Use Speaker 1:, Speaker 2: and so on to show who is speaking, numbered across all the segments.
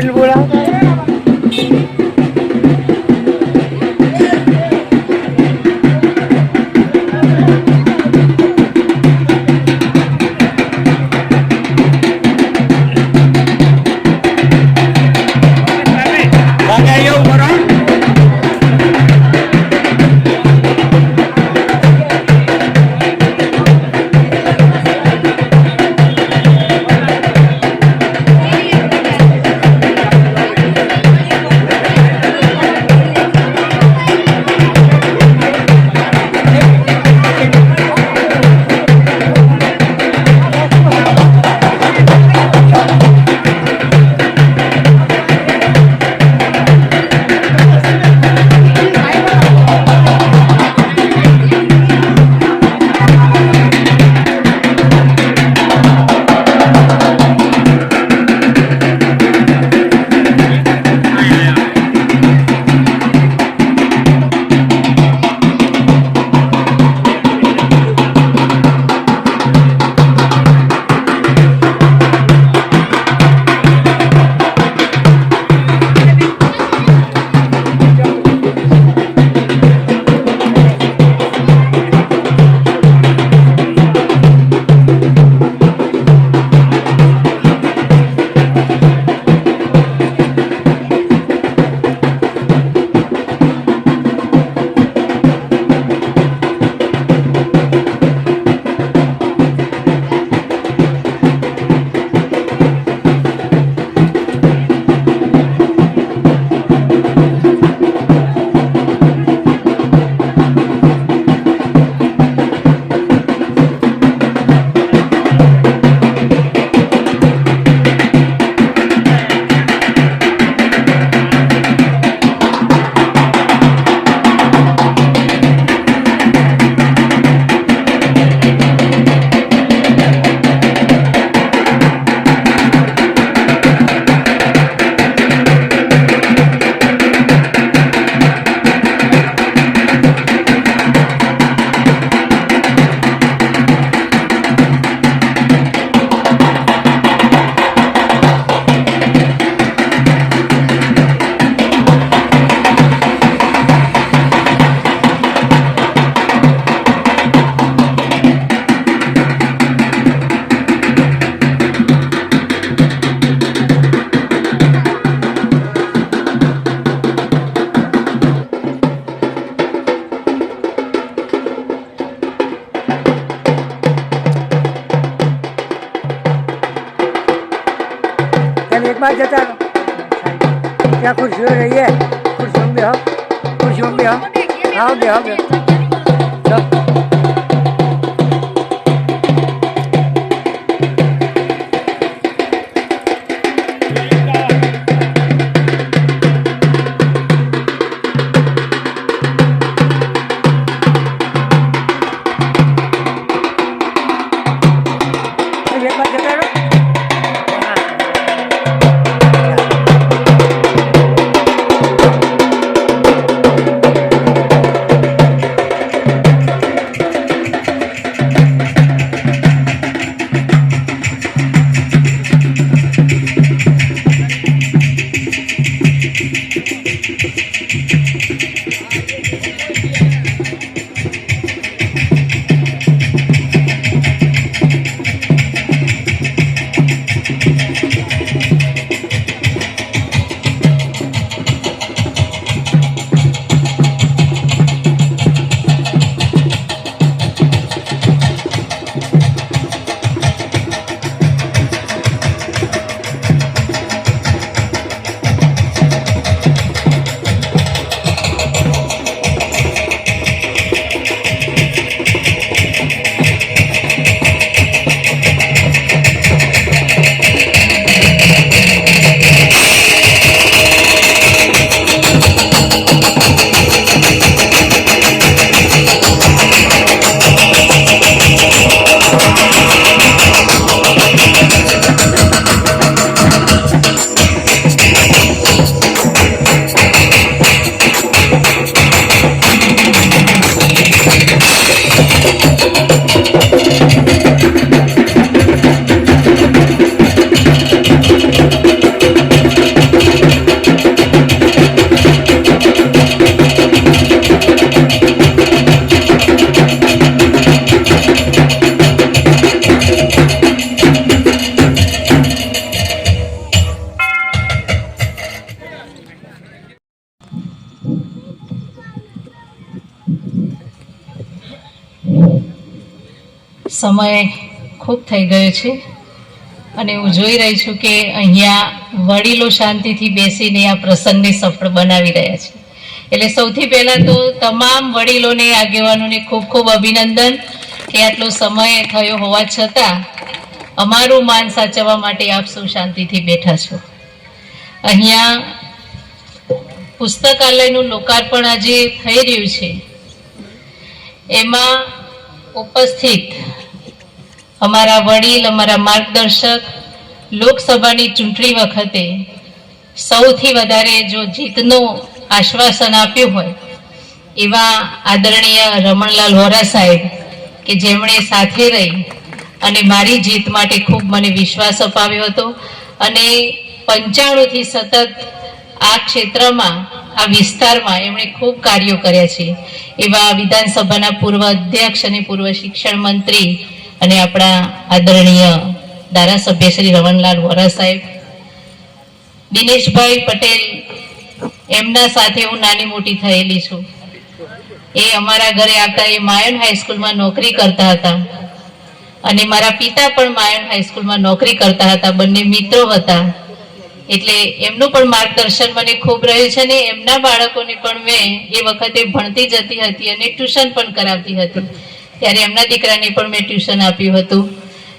Speaker 1: पाठबुळा જતા રહો ત્યાં ખુરશીઓ રહીએ ખુરશીમાં બેહો ખુરશીમાં બેહો હા બેહો બેહો ચાલો. એક
Speaker 2: સમય ખૂબ થઈ ગયો છે. અને હું જોઈ રહી છું કે અહીંયા વડીલો શાંતિથી બેસીને આ પ્રસંગને સફળ બનાવી રહ્યા છે. એટલે સૌથી પહેલાં તો તમામ વડીલોને, આગેવાનોને ખૂબ ખૂબ અભિનંદન કે આટલો સમય થયો હોવા છતાં અમારું માન સાચવવા માટે આપ સૌ શાંતિથી બેઠા છો. અહીંયા પુસ્તકાલયનું લોકાર્પણ આજે થઈ રહ્યું છે. એમાં ઉપસ્થિત અમારા વડીલ, અમારા માર્ગદર્શક લોકસભાની ચૂંટણી વખતે સૌથી વધારે જો જીતનું આશ્વાસન આપ્યું હોય એવા આદરણીય રમણલાલ વોરા સાહેબ કે જેમણે સાથે રહી અને મારી જીત માટે ખૂબ મને વિશ્વાસ અપાવ્યો હતો અને પંચાણુંથી સતત આ ક્ષેત્રમાં, આ વિસ્તારમાં એમણે ખૂબ કાર્યો કર્યા છે. એવા વિધાનસભાના પૂર્વ અધ્યક્ષ અને પૂર્વ શિક્ષણ મંત્રી અને આપણા આદરણીય ધારાસભ્ય શ્રી રમણલાલ વોરા સાહેબ, દિનેશભાઈ પટેલ, એમના સાથે હું નાની મોટી થયેલી છું. એ અમારા ઘરે આવતા એ માયન હાઈસ્કૂલમાં નોકરી કરતા હતા. અને મારા પિતા પણ માયન હાઈસ્કૂલમાં નોકરી કરતા હતા. બંને મિત્રો હતા. એટલે એમનું પણ માર્ગદર્શન મને ખૂબ રહ્યું છે અને એમના બાળકોને પણ મેં એ વખતે ભણતી જતી હતી અને ટ્યુશન પણ કરાવતી હતી. ત્યારે એમના દીકરાને પણ મેં ટ્યુશન આપ્યું હતું.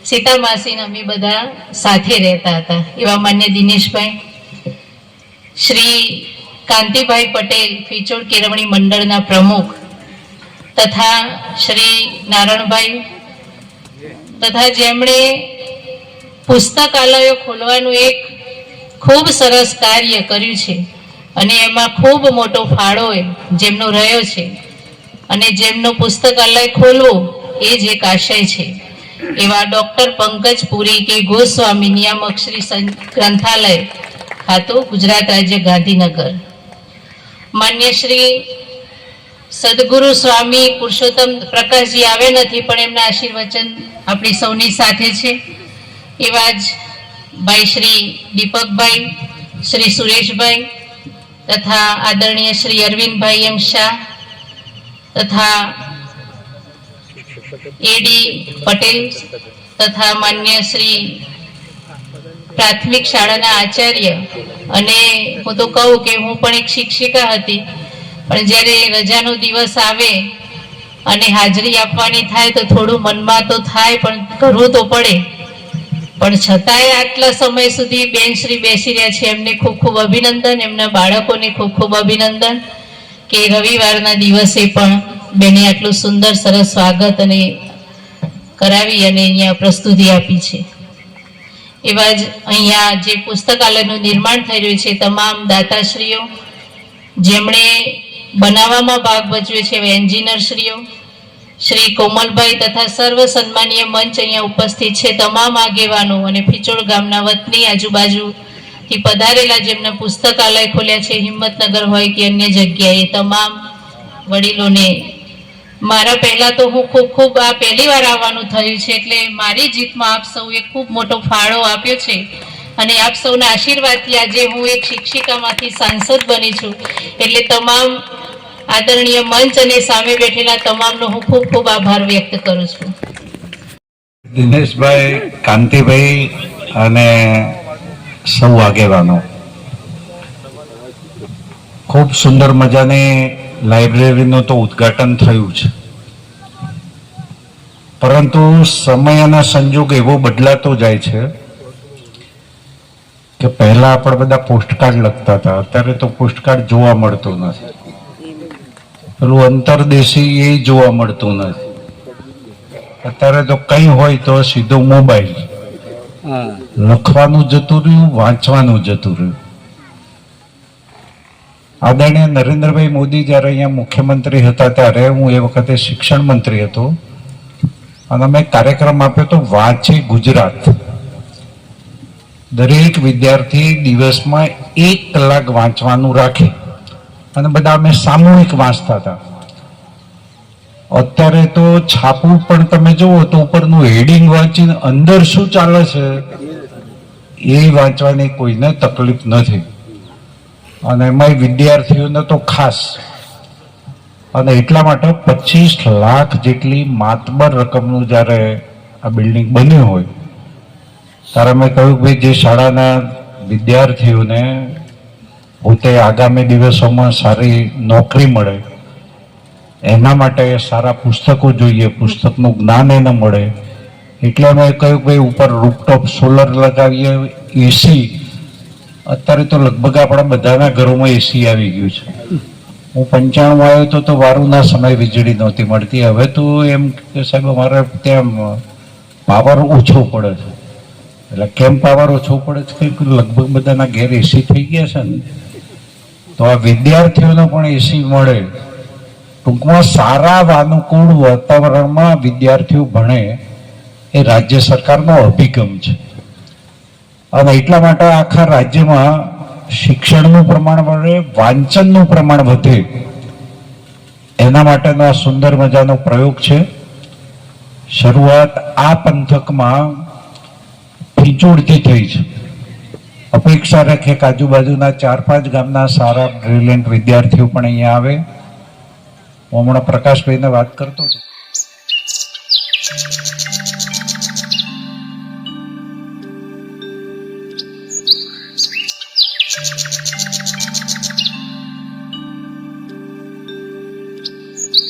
Speaker 2: સીતા માસીને અમે બધા સાથે રહેતા હતા. એવા માન્ય દિનેશભાઈ, શ્રી કાંતિભાઈ પટેલ, ફીચોડ કેળવણી મંડળના પ્રમુખ તથા શ્રી નારણભાઈ તથા જેમણે પુસ્તકાલયો ખોલવાનું એક ખૂબ સરસ કાર્ય કર્યું છે. અને એમાં ખૂબ મોટો ફાળો જેમનો રહ્યો છે. અને જેમનું પુસ્તકાલય ખોલવું, એ જ એક આશય છે. એવા ડોક્ટર પંકજ પુરી કે ગોસ્વામી નિયામક શ્રી ગ્રંથાલય ખાતું ગુજરાત રાજ્ય ગાંધીનગર. માન્ય શ્રી સદગુરુ સ્વામી પુરુષોત્તમ પ્રકાશજી આવે નથી, પણ એમના આશીર્વચન આપણી સૌની સાથે છે. એવા જ ભાઈ શ્રી દીપકભાઈ, શ્રી સુરેશભાઈ તથા આદરણીય શ્રી અરવિંદભાઈ એમ શાહ તથા એડી પટેલ તથા માન્ય શ્રી પ્રાથમિક શાળાના આચાર્ય. અને હું તો કહું કે હું પણ એક શિક્ષિકા હતી. પણ જ્યારે રજાનો દિવસ આવે અને હાજરી આપવાની થાય તો થોડું મનમાં તો થાય, પણ કરવું તો પડે. પણ છતાંય આટલા સમય સુધી બેન શ્રી બેસી રહ્યા છે. એમને ખૂબ ખૂબ અભિનંદન, એમના બાળકોને ખૂબ ખૂબ અભિનંદન. કે રવિવારના દિવસે પણ બેને આટલું સુંદર, સરસ સ્વાગત અને કરાવી અને અહીંયા પ્રસ્તુતિ આપી છે. એવા જ અહીંયા જે પુસ્તકાલયનું નિર્માણ થઈ રહ્યું છે, તમામ દાતાશ્રીઓ, જેમણે બનાવવામાં ભાગ ભજવ્યો છે એન્જિનિયરશ્રીઓ, શ્રી કોમલભાઈ તથા સર્વ સન્માનીય મંચ અહીંયા ઉપસ્થિત છે, તમામ આગેવાનો અને ફિચોડ ગામના વતની આજુબાજુથી પધારેલા જેમના પુસ્તકાલય ખોલ્યા છે, હિંમતનગર હોય કે અન્ય જગ્યાએ, તમામ વડીલોને મારા પહેલા તો હું ખૂબ ખૂબ આ પહેલી વાર આવવાનું થયું છે, એટલે મારી જીતમાં આપ સૌએ ખૂબ મોટો ફાળો આપ્યો છે. અને આપ સૌના આશીર્વાદથી આજે હું એક શિક્ષિકામાંથી સાંસદ બની છું. એટલે તમામ આદરણીય મંચ અને સામે બેઠેલા તમામનો હું ખૂબ ખૂબ આભાર વ્યક્ત કરું છું.
Speaker 3: દિનેશભાઈ, કાંતિભાઈ અને સૌ આગેવાનો. ખૂબ સુંદર મજાની લાઇબ્રેરીનું તો ઉદ્ઘાટન થયું છે. પરંતુ સમય અને સંજોગ એવો બદલાતો જાય છે કે પહેલા આપણે બધા પોસ્ટકાર્ડ લખતા હતા, અત્યારે તો પોસ્ટકાર્ડ જોવા મળતું નથી. પેલું અંતરદેશી એ જોવા મળતું નથી. અત્યારે તો કંઈ હોય તો સીધો મોબાઈલ. લખવાનું જતું રહ્યું, વાંચવાનું જતું રહ્યું. આદરણીય નરેન્દ્રભાઈ મોદી જ્યારે અહીંયા મુખ્યમંત્રી હતા ત્યારે હું એ વખતે શિક્ષણ મંત્રી હતો. અને અમે કાર્યક્રમ આપ્યો તો વાંચે ગુજરાત. દરેક વિદ્યાર્થી દિવસમાં એક કલાક વાંચવાનું રાખે. અને બધા અમે સામૂહિક વાંચતા હતા. અત્યારે તો છાપું પણ તમે જુઓ તો ઉપરનું હેડિંગ વાંચીને અંદર શું ચાલે છે? એ વાંચવાની કોઈને તકલીફ નથી. અને એમાંય વિદ્યાર્થીઓને તો ખાસ. અને એટલા માટે પચીસ લાખ જેટલી માતબર રકમનું જ્યારે આ બિલ્ડિંગ બન્યું હોય, ત્યારે મેં કહ્યું કે જે શાળાના વિદ્યાર્થીઓને પોતે આગામી દિવસોમાં સારી નોકરી મળે એના માટે સારા પુસ્તકો જોઈએ, પુસ્તકનું જ્ઞાન એને મળે. એટલે અમે કહ્યું ભાઈ ઉપર રૂપટોપ સોલર લગાવીએ એસી અત્યારે તો લગભગ આપણા બધાના ઘરોમાં એસી આવી ગયું છે. હું પંચાણું આવ્યો તો તો વારુના સમય વીજળી નહોતી મળતી. હવે તો એમ કે સાહેબ અમારે ત્યાં પાવર ઓછો પડે છે. એટલે કેમ પાવર ઓછો પડે છે? કે લગભગ બધાના ઘેર એસી થઈ ગયા છે ને. તો આ વિદ્યાર્થીઓને પણ એસી મળે. ટૂંકમાં સારા વાનુકૂળ વાતાવરણમાં વિદ્યાર્થીઓ ભણે એ રાજ્ય સરકારનો અભિગમ છે. અને એટલા માટે આખા રાજ્યમાં શિક્ષણનું પ્રમાણ વધે, વાંચનનું પ્રમાણ વધે, એના માટેનો આ સુંદર મજાનો પ્રયોગ છે. શરૂઆત આ પંથકમાં ફીચોડથી થઈ છે. અપેક્ષા રાખે કે આજુબાજુના ચાર પાંચ ગામના સારા બ્રિલિયન્ટ વિદ્યાર્થીઓ પણ અહીંયા આવે. હું હમણાં પ્રકાશભાઈને વાત કરતો હતો